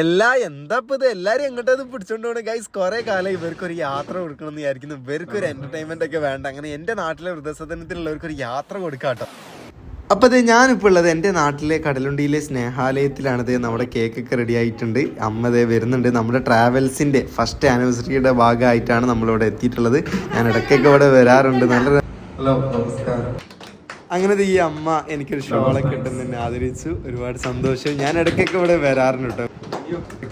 എല്ലാ എന്താ ഇപ്പൊ ഇത്? എല്ലാരും എങ്ങോട്ടത് പിടിച്ചോണ്ട് ഗൈസ് കുറെ കാലം ഇവർക്ക് ഒരു യാത്ര കൊടുക്കണം എന്ന് വിചാരിക്കുന്നു. ഇവർക്ക് ഒരു എന്റർടൈൻമെന്റ് ഒക്കെ വേണ്ട. അങ്ങനെ എന്റെ നാട്ടിലെ വൃദ്ധസദനത്തിലുള്ളവർക്ക് ഒരു യാത്ര കൊടുക്കാട്ടോ. അപ്പൊ ഇത് ഞാനിപ്പോൾ ഉള്ളത് എന്റെ നാട്ടിലെ കടലുണ്ടിയിലെ സ്നേഹാലയത്തിലാണിത്. നമ്മുടെ കേക്കൊക്കെ റെഡി ആയിട്ടുണ്ട്. അമ്മ ദേ വരുന്നുണ്ട്. നമ്മുടെ ട്രാവൽസിന്റെ ഫസ്റ്റ് ആനിവേഴ്സറിയുടെ ഭാഗമായിട്ടാണ് നമ്മളിവിടെ എത്തിയിട്ടുള്ളത്. ഞാൻ ഇടയ്ക്കൊക്കെ ഇവിടെ വരാറുണ്ട്. നല്ല ഹലോ നമസ്കാരം. അങ്ങനെ ഈ അമ്മ എനിക്കൊരു ഷോളൊക്കെ ഇട്ടെന്ന് എന്നെ ആദരിച്ചു. ഒരുപാട് സന്തോഷം. ഞാൻ ഇടയ്ക്കൊക്കെ ഇവിടെ വരാറുണ്ട് കേട്ടോ.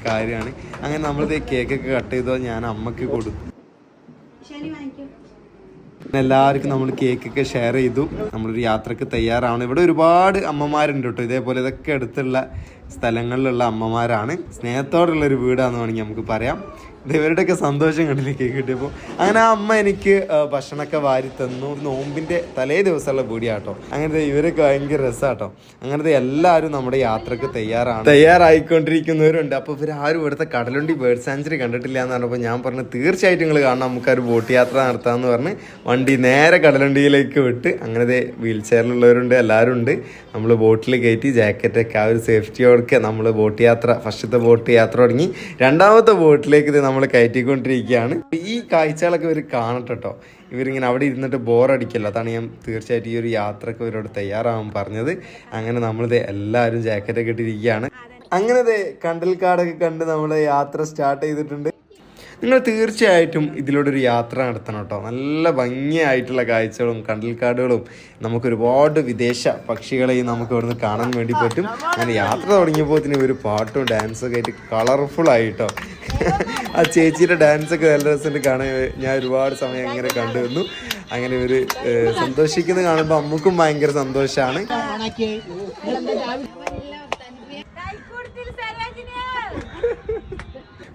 കാര്യമാണ്. അങ്ങനെ നമ്മളിത് കേക്കൊക്കെ കട്ട് ചെയ്തോ ഞാൻ അമ്മയ്ക്ക് കൊടുത്തു. വാങ്ങിക്കും എല്ലാവർക്കും നമ്മൾ കേക്കൊക്കെ ഷെയർ ചെയ്തു. നമ്മളൊരു യാത്രയ്ക്ക് തയ്യാറാണ്. ഇവിടെ ഒരുപാട് അമ്മമാരുണ്ട് കേട്ടോ. ഇതേപോലെ ഇതൊക്കെ അടുത്തുള്ള സ്ഥലങ്ങളിലുള്ള അമ്മമാരാണ്. സ്നേഹത്തോടുള്ള ഒരു വീടാന്ന് വേണമെങ്കിൽ നമുക്ക് പറയാം. ഇവരുടെയൊക്കെ സന്തോഷം കണ്ടില്ലേ കേക്ക് കിട്ടിയപ്പോൾ അങ്ങനെ ആ അമ്മ എനിക്ക് ഭക്ഷണമൊക്കെ വാരി തന്നു. നോമ്പിന്റെ തലേ ദിവസമുള്ള വീടിയാട്ടോ. അങ്ങനത്തെ ഇവരൊക്കെ ഭയങ്കര രസമാട്ടോ അങ്ങനത്തെ എല്ലാവരും നമ്മുടെ യാത്രയ്ക്ക് തയ്യാറാണ്. തയ്യാറായിക്കൊണ്ടിരിക്കുന്നവരുണ്ട്. അപ്പോൾ ഇവർ ആരും ഇവിടുത്തെ കടലുണ്ടി ബേർഡ് സാഞ്ചുറി കണ്ടിട്ടില്ല എന്ന് പറഞ്ഞപ്പോൾ ഞാൻ പറഞ്ഞു തീർച്ചയായിട്ടും നിങ്ങൾ കാണണം. നമുക്ക് ഒരു ബോട്ട് യാത്ര നടത്താമെന്ന് പറഞ്ഞ് വണ്ടി നേരെ കടലുണ്ടിയിലേക്ക് വിട്ട് അങ്ങനത്തെ വീൽ ചെയറിലുള്ളവരുണ്ട് എല്ലാവരും ഉണ്ട് നമ്മൾ ബോട്ടിൽ കയറ്റി ജാക്കറ്റൊക്കെ ആ ഒരു സേഫ്റ്റിയോടൊക്കെ നമ്മൾ ബോട്ട് യാത്ര ഫസ്റ്റത്തെ ബോട്ട് യാത്ര തുടങ്ങി രണ്ടാമത്തെ ബോട്ടിലേക്ക് ഇത് നമ്മൾ കയറ്റിക്കൊണ്ടിരിക്കുകയാണ്. ഈ കാഴ്ചകളൊക്കെ ഇവർ കാണട്ടെ കേട്ടോ ഇവരിങ്ങനെ അവിടെ ഇരുന്നിട്ട് ബോറടിക്കല്ലോ. അതാണ് ഞാൻ തീർച്ചയായിട്ടും ഈ ഒരു യാത്രയ്ക്ക് ഇവരോട് തയ്യാറാവാൻ പറഞ്ഞത്. അങ്ങനെ നമ്മളിത് എല്ലാവരും ജാക്കറ്റൊക്കെ ഇട്ടിരിക്കുകയാണ്. അങ്ങനെ കണ്ടൽക്കാടൊക്കെ കണ്ട് നമ്മൾ യാത്ര സ്റ്റാർട്ട് ചെയ്തിട്ടുണ്ട്. നിങ്ങൾ തീർച്ചയായിട്ടും ഇതിലൂടെ ഒരു യാത്ര നടത്തണം കേട്ടോ. നല്ല ഭംഗിയായിട്ടുള്ള കാഴ്ചകളും കണ്ടൽക്കാടുകളും. നമുക്ക് ഒരുപാട് വിദേശ പക്ഷികളെയും നമുക്ക് ഇവിടുന്ന് കാണാൻ വേണ്ടി പറ്റും. അങ്ങനെ യാത്ര തുടങ്ങിയപ്പോൾ തന്നെ ഒരു പാട്ടും ഡാൻസൊക്കെ ഒക്കെ ആയിട്ട് കളർഫുൾ ആയിട്ടോ. ആ ചേച്ചിയുടെ ഡാൻസൊക്കെ നല്ല രസമുണ്ട്. കാണാൻ ഞാൻ ഒരുപാട് സമയം ഇങ്ങനെ കണ്ടുവന്നു. അങ്ങനെ ഒരു സന്തോഷിക്കുന്നത് കാണുമ്പോൾ അമ്മക്കും ഭയങ്കര സന്തോഷമാണ്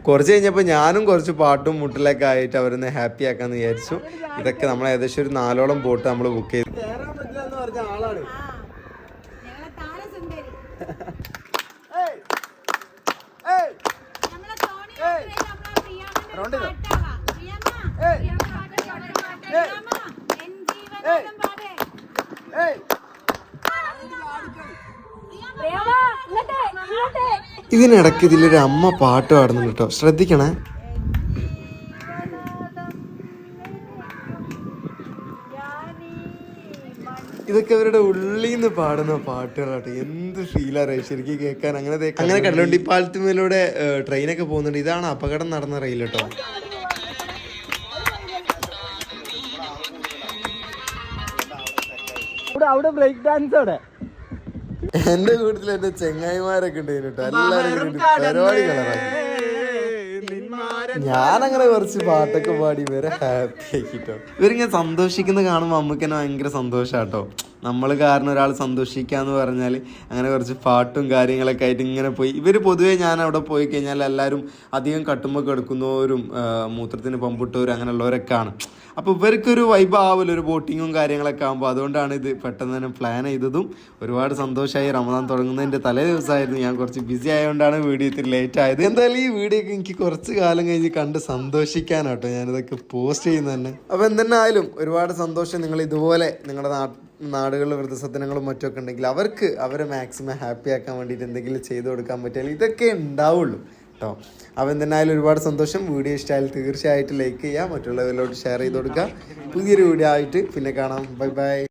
കുറച്ച് കഴിഞ്ഞപ്പോൾ ഞാനും കുറച്ച് പാട്ടും മുട്ടിലൊക്കെ ആയിട്ട് അവരൊന്ന് ഹാപ്പി ആക്കാന്ന് വിചാരിച്ചു. ഇതൊക്കെ നമ്മൾ ഏകദേശം ഒരു നാലോളം ബോട്ട് നമ്മൾ ബുക്ക് ചെയ്തു. ഇങ്ങോട്ട്, ഇങ്ങോട്ട്. ഇതിനിടയ്ക്ക് ഇതിലൊരു അമ്മ പാട്ട് പാടുന്നുണ്ട് കേട്ടോ. ശ്രദ്ധിക്കണേ. ഇതൊക്കെ അവരുടെ ഉള്ളിൽ നിന്ന് പാടുന്ന പാട്ടുകളാട്ടെ. എന്ത് ഫീലാ ശരിക്കും കേൾക്കാൻ അങ്ങനെ ദേ- അങ്ങനെ കടലുണ്ടി പാലത്തുമേലൂടെ ട്രെയിനൊക്കെ പോകുന്നുണ്ട്. ഇതാണ് അപകടം നടന്ന റെയിൽ കേട്ടോ. അവിടെ ബ്രേക്ക് ഡാൻസ് അവിടെ. എന്റെ കൂട്ടത്തിൽ എന്റെ ചെങ്ങായിമാരൊക്കെ ഉണ്ട് കേട്ടോ. പരിപാടി ഞാനങ്ങനെ കുറച്ച് പാട്ടൊക്കെ പാടി ഇവരെ ഹാപ്പി ആക്കിട്ടോ ഇവരിങ്ങനെ സന്തോഷിക്കുന്ന കാണുമ്പോൾ അമ്മയ്ക്ക് തന്നെ ഭയങ്കര സന്തോഷാട്ടോ. നമ്മൾ കാരണം ഒരാൾ സന്തോഷിക്കുക എന്ന് പറഞ്ഞാൽ അങ്ങനെ കുറച്ച് പാട്ടും കാര്യങ്ങളൊക്കെ ആയിട്ട് ഇങ്ങനെ പോയി. ഇവർ പൊതുവേ ഞാൻ അവിടെ പോയി കഴിഞ്ഞാൽ എല്ലാവരും അധികം കട്ടുമ്പോൾ കിടക്കുന്നവരും മൂത്രത്തിന് പമ്പിട്ടവരും അങ്ങനെയുള്ളവരൊക്കെ ആണ്. അപ്പോൾ ഇവർക്കൊരു വൈബ് ആവില്ല ഒരു ബോട്ടിങ്ങും കാര്യങ്ങളൊക്കെ ആകുമ്പോൾ അതുകൊണ്ടാണ് ഇത് പെട്ടെന്ന് തന്നെ പ്ലാൻ ചെയ്തതും ഒരുപാട് സന്തോഷമായി റമദാൻ തുടങ്ങുന്നതിന്റെ തലേ ദിവസമായിരുന്നു ഞാൻ കുറച്ച് ബിസി ആയതുകൊണ്ടാണ് വീഡിയോ ഇത്തിരി ലേറ്റ് ആയത്. എന്തായാലും ഈ വീഡിയോ എനിക്ക് കുറച്ച് കാലം കഴിഞ്ഞ് കണ്ട് സന്തോഷിക്കാനാട്ടോ ഞാനിതൊക്കെ പോസ്റ്റ് ചെയ്യുന്നത് തന്നെ അപ്പോൾ എന്തെന്നായാലും ഒരുപാട് സന്തോഷം. നിങ്ങൾ ഇതുപോലെ നിങ്ങളുടെ നാ നാടുകളിൽ വൃദ്ധസദനങ്ങളും മറ്റൊക്കെ ഉണ്ടെങ്കിൽ അവർക്ക് അവരെ മാക്സിമം ഹാപ്പി ആക്കാൻ വേണ്ടിയിട്ട് എന്തെങ്കിലും ചെയ്തു കൊടുക്കാൻ പറ്റിയാൽ ഇതൊക്കെ ഉണ്ടാവുള്ളൂ കേട്ടോ അപ്പോൾ എന്തെന്നായാലും ഒരുപാട് സന്തോഷം. വീഡിയോ ഇഷ്ടമായാൽ തീർച്ചയായിട്ടും ലൈക്ക് ചെയ്യുക മറ്റുള്ളവരിലോട്ട് ഷെയർ ചെയ്ത് കൊടുക്കുക പുതിയൊരു വീഡിയോ ആയിട്ട് പിന്നെ കാണാം. Bye bye